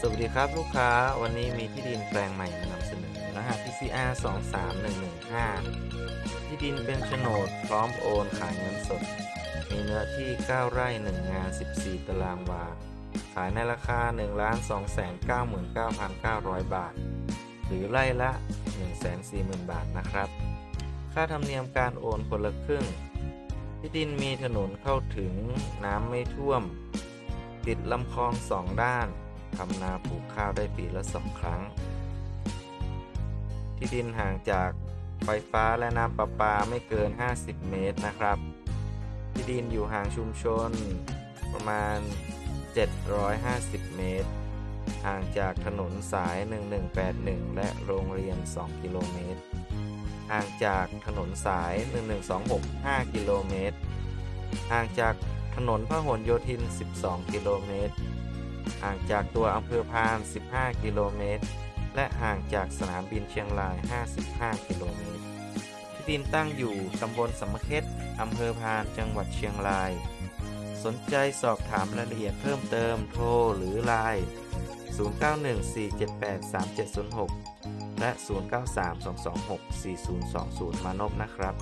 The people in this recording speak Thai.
สวัสดีครับลูกค้าวันนี้มีที่ดินแปลงใหม่มานำเสนอรหัส TCR 23115 ที่ดินเป็นโฉนดพร้อมโอนขายเงินสด มีเนื้อที่ 9 ไร่ 1 งาน 14 ตารางวา ขายในราคา 1 2 9 9 9 0 0 บาท หรือไร่ละ 140,000 บาทนะครับ ค่าธรรมเนียมการโอนคนละครึ่ง ที่ดินมีถนนเข้าถึงน้ำไม่ท่วม ติดลำคลองสองด้าน ทำนาปลูกข้าวได้ปีละสองครั้ง ที่ดินห่างจากไฟฟ้าและน้ำประปาไม่เกิน 50 เมตรนะครับ ที่ดินอยู่ห่างชุมชนประมาณ 750 เมตร ห่างจากถนนสาย 1181 และโรงเรียน 2 กิโลเมตร ห่างจากถนนสาย 1126 5 กิโลเมตร ห่างจากถนนพหลโยธิน 12 กิโลเมตร ห่างจากตัวอำเภอพาน 15 กิโลเมตร และห่างจากสนามบินเชียงราย 55 กิโลเมตร ที่ดินตั้งอยู่ตำบลสมเข็ดอำเภอพาน จังหวัดเชียงราย สนใจสอบถามรายละเอียดเพิ่มเติมโทรหรือไลน์ 0914783706 และ 0932264020 มานพนะครับ